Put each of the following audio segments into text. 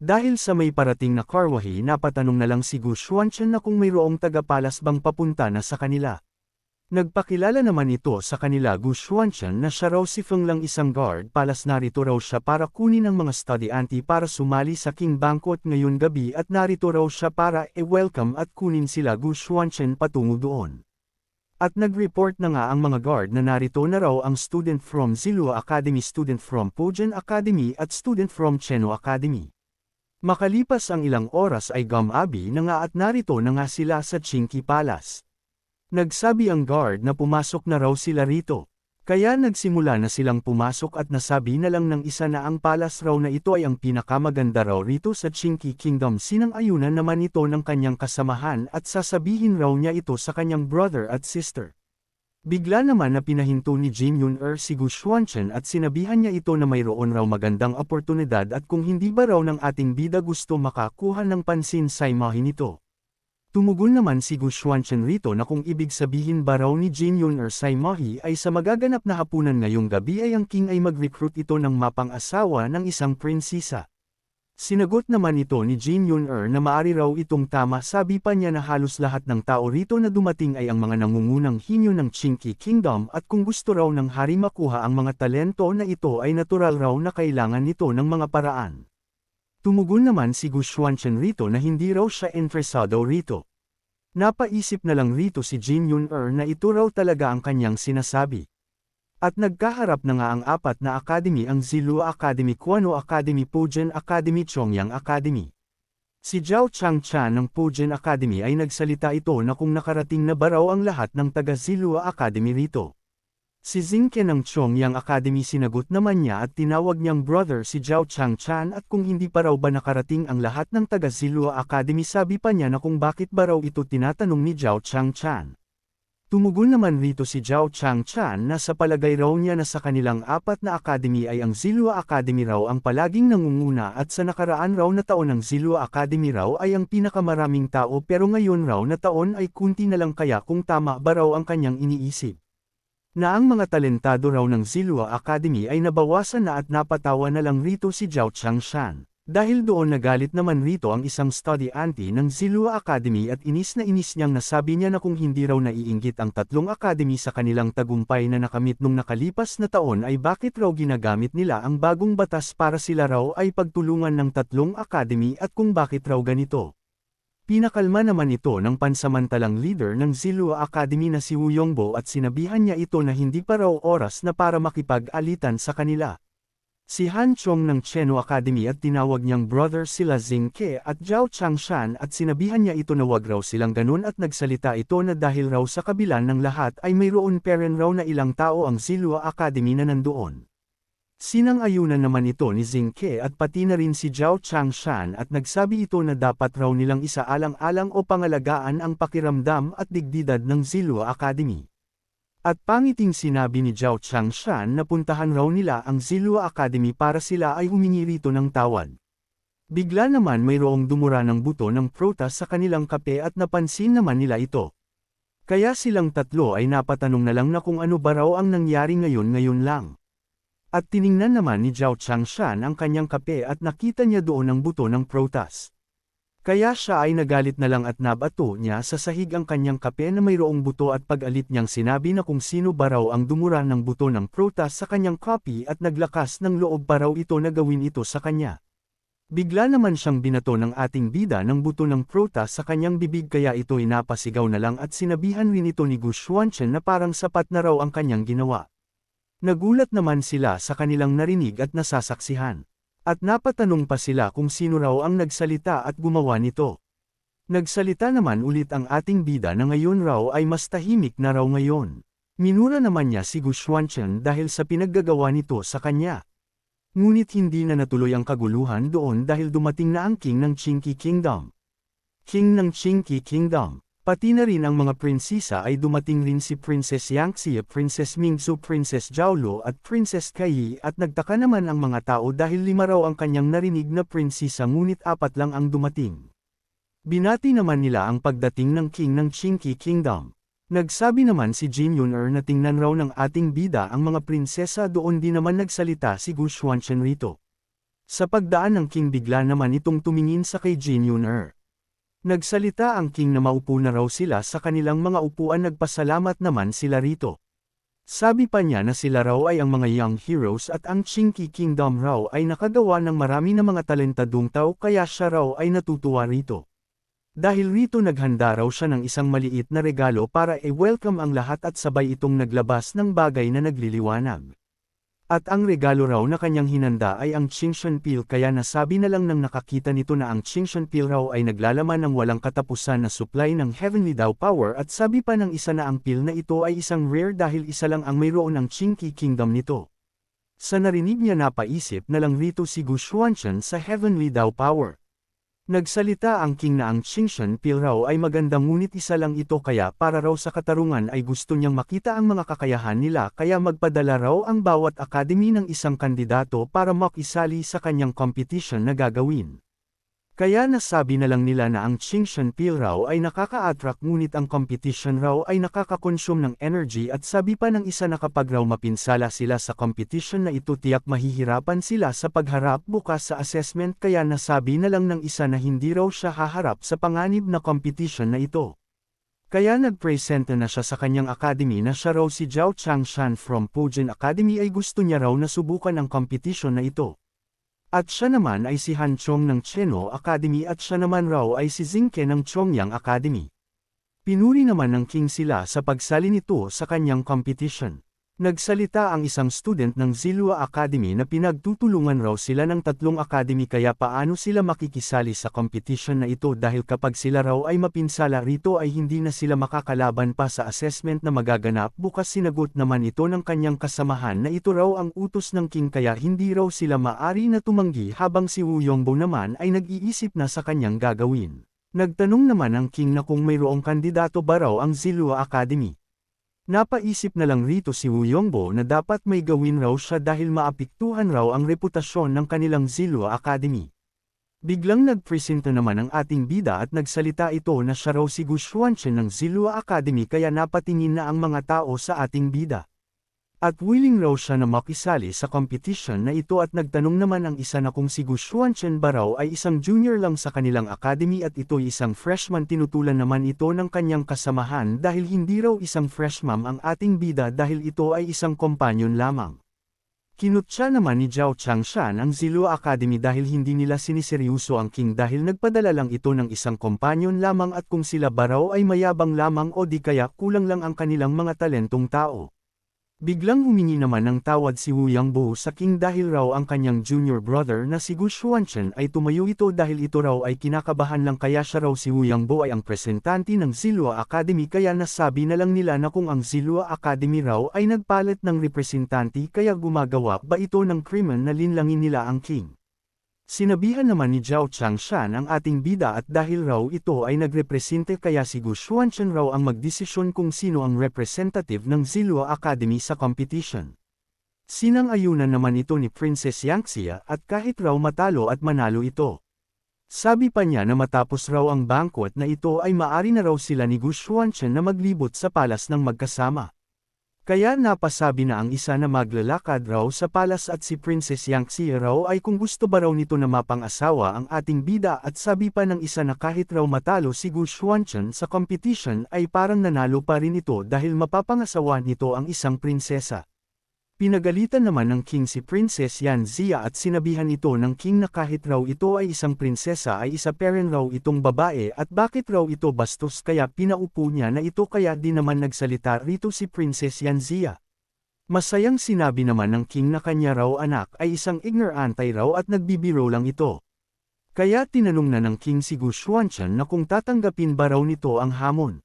Dahil sa may parating na karwahe napatanong na lang si Gu Xuanchen na kung mayroong tagapalas bang papunta na sa kanila. Nagpakilala naman ito sa kanila Gu Xuanchen na siya raw si Feng lang isang guard palas narito raw siya para kunin ang mga studyante para sumali sa King Banquet ngayon gabi at narito raw siya para e-welcome at kunin sila Gu Xuanchen patungo doon. At nag-report na nga ang mga guard na narito na raw ang student from Zilua Academy, student from Pujan Academy at student from Cheno Academy. Makalipas ang ilang oras ay gumabi na nga at narito na nga sila sa Chinky Palace. Nagsabi ang guard na pumasok na raw sila rito. Kaya nagsimula na silang pumasok at nasabi na lang ng isa na ang palas raw na ito ay ang pinakamaganda raw rito sa Chinky Kingdom sinang-ayunan naman ito ng kanyang kasamahan at sasabihin raw niya ito sa kanyang brother at sister. Bigla naman na pinahinto ni Jin Yun-er si Gu Xuanchen at sinabihan niya ito na mayroon raw magandang oportunidad at kung hindi ba raw ng ating bida gusto makakuha ng pansin sa imahin nito. Tumugon naman si Gu Xuanchen rito na kung ibig sabihin ba raw ni Jin Yun or Sai Mahi ay sa magaganap na hapunan ngayong gabi ay ang king ay mag-recruit ito ng mapang-asawa ng isang prinsisa. Sinagot naman ito ni Jin Yun Er na maari raw itong tama sabi pa niya na halos lahat ng tao rito na dumating ay ang mga nangungunang hinyo ng Chinky Kingdom at kung gusto raw ng hari makuha ang mga talento na ito ay natural raw na kailangan nito ng mga paraan. Tumugon naman si Gu Xuanchen rito na hindi raw siya interesado rito. Napaisip na lang rito si Jin Yun-er na ito raw talaga ang kanyang sinasabi. At nagkaharap na nga ang apat na academy ang Zilua Academy Kuano Academy Pujen Academy Chongyang Academy. Si Zhao Changchan ng Pujen Academy ay nagsalita ito na kung nakarating na ba raw ang lahat ng taga Zilua Academy rito. Si Zingke ng Chongyang Academy sinagot naman niya at tinawag niyang brother si Zhao Changchan at kung hindi pa raw ba nakarating ang lahat ng taga Zilua Academy sabi pa niya na kung bakit ba raw ito tinatanong ni Zhao Changchan. Tumugon naman rito si Zhao Changchan na sa palagay raw niya na sa kanilang apat na academy ay ang Zilua Academy raw ang palaging nangunguna at sa nakaraan raw na taon ng Zilua Academy raw ay ang pinakamaraming tao pero ngayon raw na taon ay kunti na lang kaya kung tama ba raw ang kanyang iniisip na ang mga talentado raw ng Zilua Academy ay nabawasan na at napatawa na lang rito si Zhao Changshan. Dahil doon nagalit naman rito ang isang study auntie ng Zilua Academy at inis na inis niyang nasabi niya na kung hindi raw naiinggit ang tatlong academy sa kanilang tagumpay na nakamit nung nakalipas na taon ay bakit raw ginagamit nila ang bagong batas para sila raw ay pagtulungan ng tatlong academy at kung bakit raw ganito. Pinakalma naman ito ng pansamantalang leader ng Zilua Academy na si Wu Yongbo at sinabihan niya ito na hindi pa raw oras na para makipag-alitan sa kanila. Si Han Chong ng Cheno Academy at tinawag niyang brother sila Zing Ke at Zhao Changshan at sinabihan niya ito na wag raw silang ganun at nagsalita ito na dahil raw sa kabilan ng lahat ay mayroon peren raw na ilang tao ang Zilua Academy na nandoon. Sinang-ayunan naman ito ni Zingke at pati na rin si Zhao Changshan at nagsabi ito na dapat raw nilang isaalang-alang o pangalagaan ang pakiramdam at digdidad ng Zilua Academy. At pangiting sinabi ni Zhao Changshan na puntahan raw nila ang Zilua Academy para sila ay humingi rito ng tawad. Bigla naman mayroong dumura ng buto ng prutas sa kanilang kape at napansin naman nila ito. Kaya silang tatlo ay napatanong na lang na kung ano ba raw ang nangyari ngayon ngayon lang. At tiningnan naman ni Zhao Changshan ang kanyang kape at nakita niya doon ang buto ng protas. Kaya siya ay nagalit na lang at nabato niya sa sahig ang kanyang kape na mayroong buto at pag-alit niyang sinabi na kung sino ba raw ang dumura ng buto ng protas sa kanyang copy at naglakas ng loob pa raw ito na gawin ito sa kanya. Bigla naman siyang binato ng ating bida ng buto ng protas sa kanyang bibig kaya ito napasigaw na lang at sinabihan rin ito ni Gu Xuanchen na parang sapat na raw ang kanyang ginawa. Nagulat naman sila sa kanilang narinig at nasasaksihan. At napatanong pa sila kung sino raw ang nagsalita at gumawa nito. Nagsalita naman ulit ang ating bida na ngayon raw ay mas tahimik na raw ngayon. Minura naman niya si Gu Xuanchen dahil sa pinaggagawa nito sa kanya. Ngunit hindi na natuloy ang kaguluhan doon dahil dumating na ang king ng Chinky Kingdom. King ng Chinky Kingdom. Pati na rin ang mga prinsesa ay dumating rin si Princess Yangxia, Princess Mingzu, Princess Zhaolo at Princess Kai at nagtaka naman ang mga tao dahil lima raw ang kanyang narinig na prinsesa ngunit apat lang ang dumating. Binati naman nila ang pagdating ng king ng Chinky Kingdom. Nagsabi naman si Jin Yuner na tingnan raw ng ating bida ang mga prinsesa doon di naman nagsalita si Gu Xuanchen rito. Sa pagdaan ng King bigla naman itong tumingin sa kay Jin Yuner. Nagsalita ang King na maupo na raw sila sa kanilang mga upuan nagpasalamat naman sila rito. Sabi pa niya na sila raw ay ang mga young heroes at ang Chinky Kingdom raw ay nakagawa ng marami na mga talentadong tao kaya siya raw ay natutuwa rito. Dahil rito naghanda raw siya ng isang maliit na regalo para i-welcome ang lahat at sabay itong naglabas ng bagay na nagliliwanag. At ang regalo raw na kanyang hinanda ay ang Chingshan Peel kaya nasabi na lang nang nakakita nito na ang Chingshan Peel raw ay naglalaman ng walang katapusan na supply ng Heavenly Daw Power at sabi pa ng isa na ang peel na ito ay isang rare dahil isa lang ang mayroon ng Chinky Kingdom nito. Sa narinig niya napaisip na lang rito si Gu Xuanchen sa Heavenly Daw Power. Nagsalita ang king na ang Qingshan Pil raw ay maganda ngunit isa lang ito kaya para raw sa katarungan ay gusto niyang makita ang mga kakayahan nila kaya magpadala raw ang bawat academy ng isang kandidato para makisali sa kanyang competition na gagawin. Kaya nasabi na lang nila na ang Qingshan Peel raw ay nakaka-attract ngunit ang competition raw ay nakaka-consume ng energy at sabi pa ng isa na kapag raw mapinsala sila sa competition na ito tiyak mahihirapan sila sa pagharap bukas sa assessment kaya nasabi na lang ng isa na hindi raw siya haharap sa panganib na competition na ito. Kaya nagpresenta na siya sa kanyang academy na siya raw si Zhao Changshan from Pujin Academy ay gusto niya raw na subukan ang competition na ito. At siya naman ay si Han Chong ng Cheno Academy at siya naman raw ay si Zingke ng Chongyang Academy. Pinuri naman ng King sila sa pagsali nito sa kanyang competition. Nagsalita ang isang student ng Zilua Academy na pinagtutulungan raw sila ng tatlong academy kaya paano sila makikisali sa competition na ito dahil kapag sila raw ay mapinsala rito ay hindi na sila makakalaban pa sa assessment na magaganap bukas sinagot naman ito ng kanyang kasamahan na ito raw ang utos ng king kaya hindi raw sila maari na tumanggi habang si Wu Yongbo naman ay nag-iisip na sa kanyang gagawin. Nagtanong naman ang king na kung mayroong kandidato ba raw ang Zilua Academy. Napaisip na lang rito si Wu Yongbo na dapat may gawin raw siya dahil maapiktuhan raw ang reputasyon ng kanilang Zilua Academy. Biglang nagpresenta naman ang ating bida at nagsalita ito na siya raw si Gu Xuanchen ng Zilua Academy kaya napatingin na ang mga tao sa ating bida. At willing raw siya na makisali sa competition na ito at nagtanong naman ang isa na kung si Gu Xuanchen ba raw ay isang junior lang sa kanilang academy at ito isang freshman tinutulan naman ito ng kanyang kasamahan dahil hindi raw isang freshman ang ating bida dahil ito ay isang kompanyon lamang. Kinutya naman ni Zhao Changshan ang Zilua Academy dahil hindi nila siniseryoso ang king dahil nagpadala lang ito ng isang kompanyon lamang at kung sila ba raw ay mayabang lamang o di kaya kulang lang ang kanilang mga talentong tao. Biglang humingi naman ng tawad si Wu Yangbo sa king dahil raw ang kanyang junior brother na si Gu Xuanchen ay tumayo ito dahil ito raw ay kinakabahan lang kaya siya raw si Wu Yangbo ay ang presentante ng Zilua Academy kaya nasabi na lang nila na kung ang Zilua Academy raw ay nagpalit ng representante kaya gumagawa ba ito ng krimen na linlangin nila ang king. Sinabihan naman ni Zhao Changshan ang ating bida at dahil raw ito ay nagrepresente kaya si Gu Xuanchen raw ang magdesisyon kung sino ang representative ng Zilua Academy sa competition. Sinang-ayunan naman ito ni Princess Yangxia at kahit raw matalo at manalo ito. Sabi pa niya na matapos raw ang banquet na ito ay maari na raw sila ni Gu Xuanchen na maglibot sa palas ng magkasama. Kaya napasabi na ang isa na maglalakad raw sa palas at si Princess Yang Xi raw ay kung gusto ba raw nito na mapang-asawa ang ating bida at sabi pa ng isa na kahit raw matalo si Gu Xuanchen sa competition ay parang nanalo pa rin ito dahil mapapangasawa nito ang isang prinsesa. Pinagalitan naman ng king si Princess Yan Zia at sinabihan ito ng king na kahit raw ito ay isang prinsesa ay isa pa rin raw itong babae at bakit raw ito bastos kaya pinaupo niya na ito kaya di naman nagsalita rito si Princess Yan Zia. Masayang sinabi naman ng king na kanya raw anak ay isang ignorante raw at nagbibiro lang ito. Kaya tinanong na ng king si Gu Xuanchen na kung tatanggapin ba raw nito ang hamon.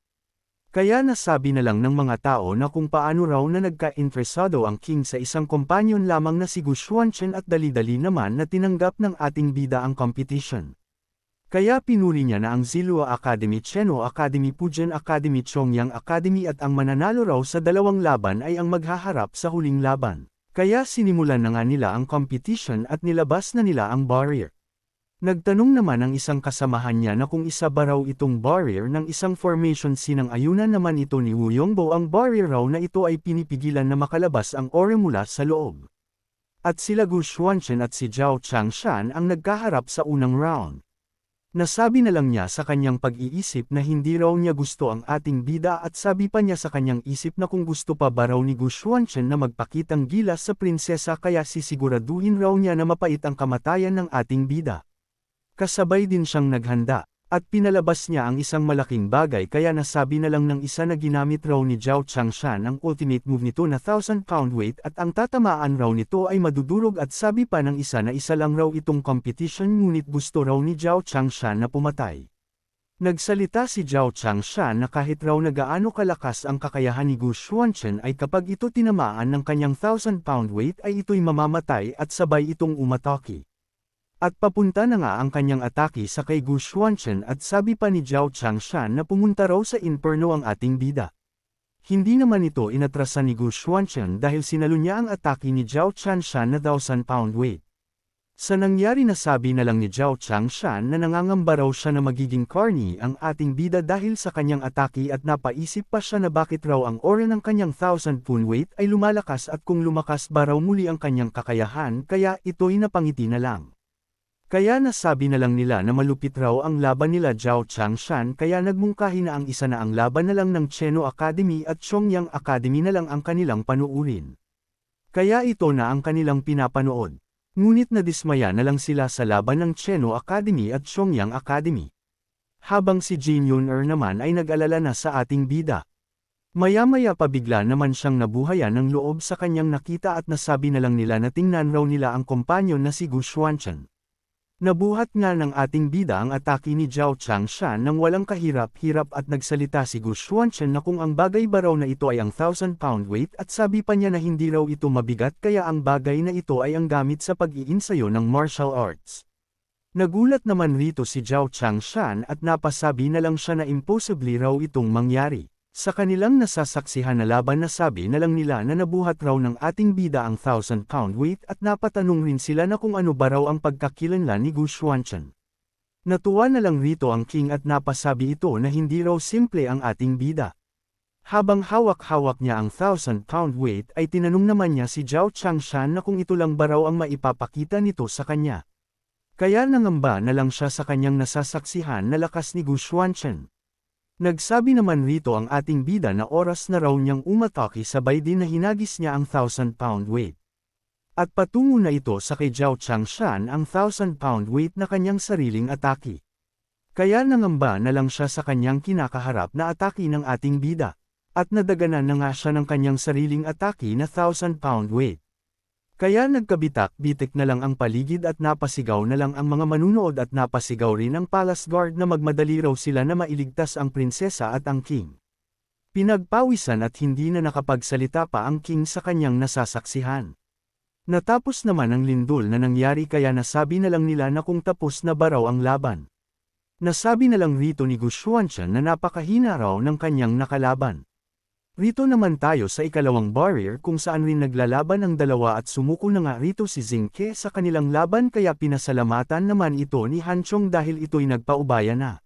Kaya nasabi na lang ng mga tao na kung paano raw na nagka-interesado ang king sa isang kompanyon lamang na si Gu Xuanchen at dali-dali naman na tinanggap ng ating bida ang competition. Kaya pinuri niya na ang Zilua Academy Cheno Academy Pujan Academy Chongyang Academy at ang mananalo raw sa dalawang laban ay ang maghaharap sa huling laban. Kaya sinimulan na nga nila ang competition at nilabas na nila ang barrier. Nagtanong naman ang isang kasamahan niya na kung isa ba raw itong barrier ng isang formation sinang ayunan naman ito ni Wu Yongbo ang barrier raw na ito ay pinipigilan na makalabas ang ore mula sa loob. At sila Gu Xuanchen at si Zhao Changshan ang nagkaharap sa unang round. Nasabi na lang niya sa kanyang pag-iisip na hindi raw niya gusto ang ating bida at sabi pa niya sa kanyang isip na kung gusto pa ba raw ni Gu Xuanchen na magpakitang gilas sa prinsesa kaya sisiguraduhin raw niya na mapait ang kamatayan ng ating bida. Kasabay din siyang naghanda, at pinalabas niya ang isang malaking bagay kaya nasabi na lang ng isa na ginamit raw ni Zhao Changshan ang ultimate move nito na 1000 pound weight at ang tatamaan raw nito ay madudurog at sabi pa ng isa na isa lang raw itong competition ngunit gusto raw ni Zhao Changshan na pumatay. Nagsalita si Zhao Changshan na kahit raw na gaano kalakas ang kakayahan ni Gu Xuanchen ay kapag ito tinamaan ng kanyang 1000 pound weight ay ito'y mamamatay at sabay itong umatake. At papunta na nga ang kanyang atake sa kay Gu Xuanchen at sabi pa ni Zhao Changshan na pumunta raw sa inferno ang ating bida. Hindi naman ito inatrasan ni Gu Xuanchen dahil sinalo niya ang atake ni Zhao Changshan na 1,000 pound weight. Sa nangyari na sabi na lang ni Zhao Changshan na nangangamba raw siya na magiging corny ang ating bida dahil sa kanyang atake at napaisip pa siya na bakit raw ang aura ng kanyang 1,000 pound weight ay lumalakas at kung lumakas ba raw muli ang kanyang kakayahan kaya ito'y napangiti na lang. Kaya nasabi na lang nila na malupit raw ang laban nila Zhao Changshan kaya nagmungkahi na ang isa na ang laban na lang ng Cheno Academy at Chongyang Academy na lang ang kanilang panuurin. Kaya ito na ang kanilang pinapanood. Ngunit nadismaya na lang sila sa laban ng Cheno Academy at Chongyang Academy. Habang si Jin Yun-er naman ay nag-alala na sa ating bida. Maya-maya pa bigla naman siyang nabuhayan ng loob sa kanyang nakita at nasabi na lang nila na tingnan raw nila ang kompanyon na si Gu Xuanchen. Nabuhat nga ng ating bida ang atake ni Zhao Changshan nang walang kahirap-hirap at nagsalita si Gu Xuanchen na kung ang bagay ba raw na ito ay ang 1000 pound weight at sabi pa niya na hindi raw ito mabigat kaya ang bagay na ito ay ang gamit sa pag-iinsayo ng martial arts. Nagulat naman rito si Zhao Changshan at napasabi na lang siya na impossibly raw itong mangyari. Sa kanilang nasasaksihan na laban na sabi na lang nila na nabuhat raw ng ating bida ang 1000 pound weight at napatanong rin sila na kung ano ba raw ang pagkakilanlan ni Gu Xuanchen. Natuwa na lang rito ang king at napasabi ito na hindi raw simple ang ating bida. Habang hawak-hawak niya ang 1000 pound weight ay tinanong naman niya si Zhao Changshan na kung ito lang ba raw ang maipapakita nito sa kanya. Kaya nangamba na lang siya sa kanyang nasasaksihan na lakas ni Gu Xuanchen. Nagsabi naman rito ang ating bida na oras na raw niyang umatake sabay din na hinagis niya ang 1000 pound weight. At patungo na ito sa kay Zhao Changshan ang 1000 pound weight na kanyang sariling atake. Kaya nangamba na lang siya sa kanyang kinakaharap na atake ng ating bida. At nadaganan na nga siya ng kanyang sariling atake na 1000 pound weight. Kaya nagkabitak-bitik na lang ang paligid at napasigaw na lang ang mga manunood at napasigaw rin ang palace guard na magmadali raw sila na mailigtas ang prinsesa at ang king. Pinagpawisan at hindi na nakapagsalita pa ang king sa kanyang nasasaksihan. Natapos naman ang lindol na nangyari kaya nasabi na lang nila na kung tapos na ba raw ang laban. Nasabi na lang rito ni Gu Xuanchen na napakahina raw ng kanyang nakalaban. Rito naman tayo sa ikalawang barrier kung saan rin naglalaban ang dalawa at sumuko na nga rito si Zingke sa kanilang laban kaya pinasalamatan naman ito ni Hanchong dahil ito'y nagpaubaya na.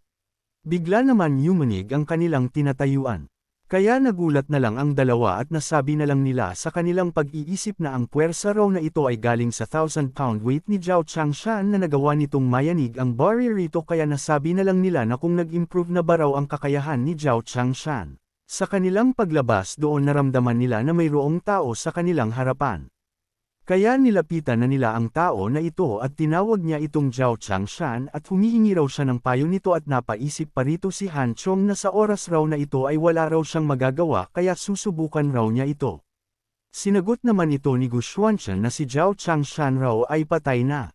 Bigla naman yumanig ang kanilang tinatayuan. Kaya nagulat na lang ang dalawa at nasabi na lang nila sa kanilang pag-iisip na ang puwersa raw na ito ay galing sa 1000 pound weight ni Zhao Changshan na nagawa nitong mayanig ang barrier rito kaya nasabi na lang nila na kung nag-improve na ba raw ang kakayahan ni Zhao Changshan. Sa kanilang paglabas doon naramdaman nila na mayroong tao sa kanilang harapan. Kaya nilapitan na nila ang tao na ito at tinawag niya itong Zhao Changshan at humihingi raw siya ng payo nito at napaisip pa rito si Han Chong na sa oras raw na ito ay wala raw siyang magagawa kaya susubukan raw niya ito. Sinagot naman ito ni Gu Xuanchen na si Zhao Changshan raw ay patay na.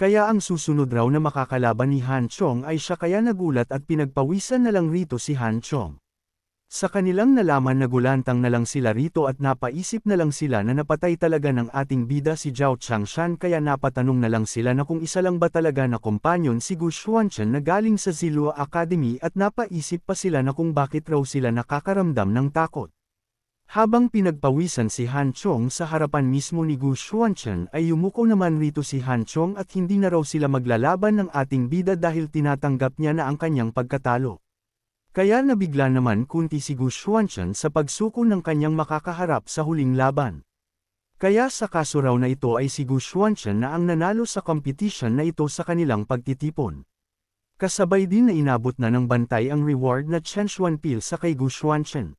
Kaya ang susunod raw na makakalaban ni Han Chong ay siya kaya nagulat at pinagpawisan na lang rito si Han Chong. Sa kanilang nalaman na gulantang na lang sila rito at napaisip na lang sila na napatay talaga ng ating bida si Zhao Changshan kaya napatanong na lang sila na kung isa lang ba talaga na kompanyon si Gu Xuanchen na galing sa Zilua Academy at napaisip pa sila na kung bakit raw sila nakakaramdam ng takot. Habang pinagpawisan si Han Chong sa harapan mismo ni Gu Xuanchen ay yumuko naman rito si Han Chong at hindi na raw sila maglalaban ng ating bida dahil tinatanggap niya na ang kanyang pagkatalo. Kaya nabigla naman kunti si Gu Xuanchen sa pagsuko ng kanyang makakaharap sa huling laban. Kaya sa kaso raw na ito ay si Gu Xuanchen na ang nanalo sa competition na ito sa kanilang pagtitipon. Kasabay din na inabot na ng bantay ang reward na Chen Xuanpil sa kay Gu Xuanchen.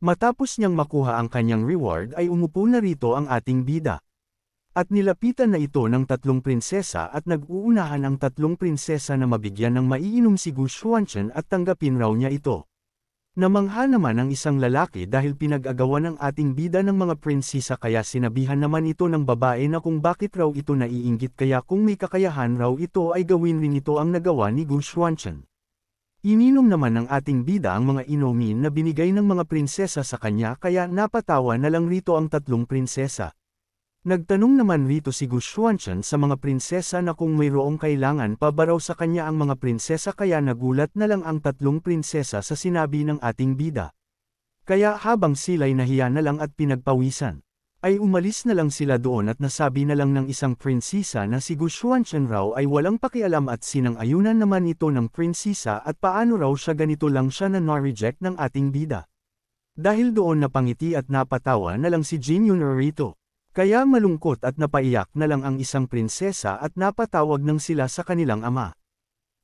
Matapos niyang makuha ang kanyang reward ay umupo na rito ang ating bida. At nilapitan na ito ng tatlong prinsesa at nag-uunahan ang tatlong prinsesa na mabigyan ng maiinom si Gu Xuanchen at tanggapin raw niya ito. Namangha naman ang isang lalaki dahil pinag-agawan ng ating bida ng mga prinsesa kaya sinabihan naman ito ng babae na kung bakit raw ito naiinggit kaya kung may kakayahan raw ito ay gawin rin ito ang nagawa ni Gu Xuanchen. Ininom naman ng ating bida ang mga inumin na binigay ng mga prinsesa sa kanya kaya napatawa na lang rito ang tatlong prinsesa. Nagtanong naman rito si Gu Xuanchen sa mga prinsesa na kung mayroong kailangan pa ba raw sa kanya ang mga prinsesa kaya nagulat na lang ang tatlong prinsesa sa sinabi ng ating bida. Kaya habang sila'y nahiya na lang at pinagpawisan, ay umalis na lang sila doon at nasabi na lang ng isang prinsesa na si Gu Xuanchen raw ay walang pakialam at sinang-ayunan naman ito ng prinsesa at paano raw siya ganito lang siya na na-reject ng ating bida. Dahil doon napangiti at napatawa na lang si Jin Yun rito. Kaya malungkot at napaiyak na lang ang isang prinsesa at napatawag ng sila sa kanilang ama.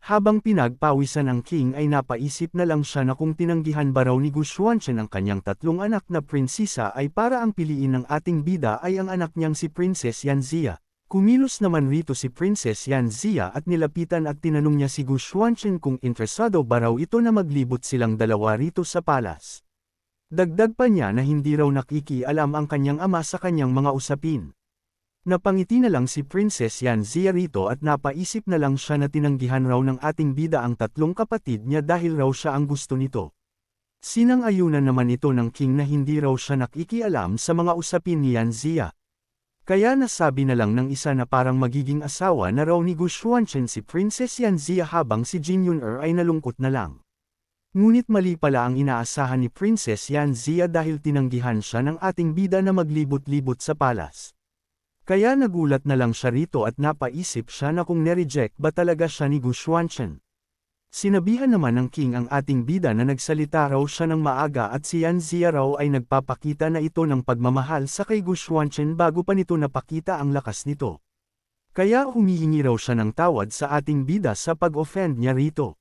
Habang pinagpawisan ang king ay napaisip na lang siya na kung tinanggihan ba raw ni Gu Xuanchen ang kanyang tatlong anak na prinsesa ay para ang piliin ng ating bida ay ang anak niyang si Princess Yanzia. Kumilos naman rito si Princess Yanzia at nilapitan at tinanong niya si Gu Xuanchen kung interesado ba raw ito na maglibot silang dalawa rito sa palas. Dagdag pa niya na hindi raw nakikialam ang kanyang ama sa kanyang mga usapin. Napangiti na lang si Princess Yan Zia rito at napaisip na lang siya na tinanggihan raw ng ating bida ang tatlong kapatid niya dahil raw siya ang gusto nito. Sinang-ayunan naman ito ng king na hindi raw siya nakikialam sa mga usapin ni Yan Zia. Kaya nasabi na lang ng isa na parang magiging asawa na raw ni Gu Xuanchen si Princess Yan Zia habang si Jin Yun-er ay nalungkot na lang. Ngunit mali pala ang inaasahan ni Princess Yan Zia dahil tinanggihan siya ng ating bida na maglibot-libot sa palas. Kaya nagulat na lang siya rito at napaisip siya na kung nereject ba talaga siya ni Gu Xuanchen. Sinabihan naman ng king ang ating bida na nagsalita raw siya ng maaga at si Yan Zia raw ay nagpapakita na ito ng pagmamahal sa kay Gu Xuanchen bago pa nito napakita ang lakas nito. Kaya humihingi raw siya ng tawad sa ating bida sa pag-offend niya rito.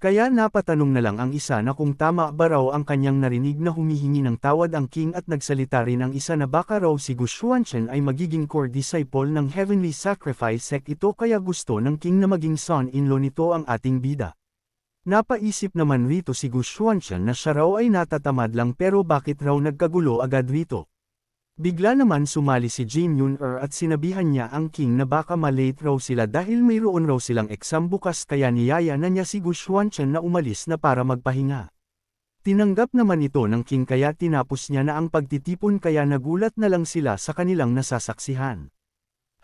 Kaya napatanong na lang ang isa na kung tama ba raw ang kanyang narinig na humihingi ng tawad ang king at nagsalita rin ang isa na baka raw si Gu Xuanchen ay magiging core disciple ng heavenly sacrifice sect ito kaya gusto ng king na maging son-in-law nito ang ating bida. Napaisip naman rito si Gu Xuanchen na siya raw ay natatamad lang pero bakit raw nagkagulo agad rito. Bigla naman sumali si Jin Yun-er at sinabihan niya ang king na baka malate raw sila dahil mayroon raw silang exam bukas kaya niyaya na niya si Gu Xuanchen na umalis na para magpahinga. Tinanggap naman ito ng king kaya tinapos niya na ang pagtitipon kaya nagulat na lang sila sa kanilang nasasaksihan.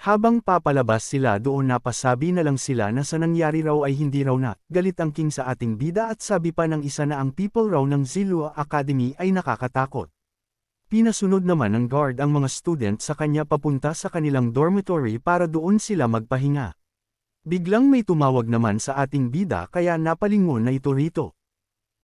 Habang papalabas sila doon napasabi na lang sila na sa nangyari raw ay hindi raw na, galit ang king sa ating bida at sabi pa ng isa na ang people raw ng Zilua Academy ay nakakatakot. Pinasunod naman ng guard ang mga student sa kanya papunta sa kanilang dormitory para doon sila magpahinga. Biglang may tumawag naman sa ating bida kaya napalingon na ito rito.